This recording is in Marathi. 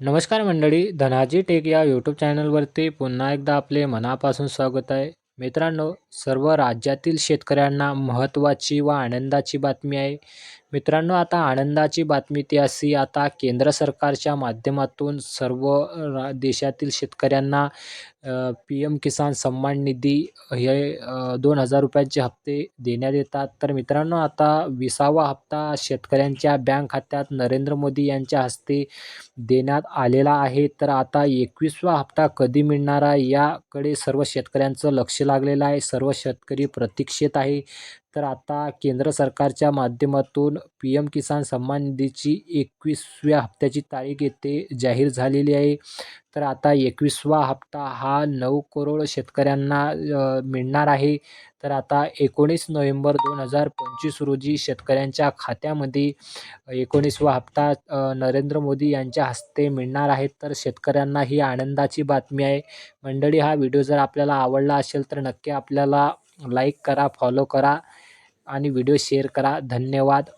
नमस्कार मंडळी धनाजी टेक या यूट्यूब चॅनलवरती पुन्हा एकदा आपले मनापासून स्वागत आहे. मित्रांनो सर्व राज्यातील शेतकऱ्यांना महत्त्वाची व आनंदाची बातमी आहे. मित्रांनो आता आनंदाची बातमी ती अशी आता केंद्र सरकारच्या माध्यमातून सर्व रा देशातील शेतकऱ्यांना पी एम किसान सन्मान निधी हे दोन हजार रुपयांचे हप्ते देण्यात येतात. तर मित्रांनो आता विसावा हप्ता शेतकऱ्यांच्या बँक खात्यात नरेंद्र मोदी यांच्या हस्ते देण्यात आलेला आहे. तर आता एकवीसवा हप्ता कधी मिळणार आहे? याकडे सर्व शेतकऱ्यांचं लक्ष लागलेला आहे. सर्व शेतकरी प्रतीक्षेत आहे. तर आता केंद्र सरकारच्या माध्यमातून पी एम किसान सन्मान निधीची एकवीसव्या हप्त्याची तारीख येथे जाहीर झालेली आहे. तर आता एकवीसवा हप्ता हा नऊ करोड शेतकऱ्यांना मिळणार आहे. तर आता एकोणीस नोव्हेंबर दोन हजार पंचवीस रोजी शेतकऱ्यांच्या खात्यामध्ये एकोणीसवा हप्ता नरेंद्र मोदी यांच्या हस्ते मिळणार आहे. तर शेतकऱ्यांना ही आनंदाची बातमी आहे. मंडळी हा व्हिडिओ जर आपल्याला आवडला असेल तर नक्की आपल्याला लाईक करा फॉलो करा. आणि व्हिडिओ शेअर करा. धन्यवाद.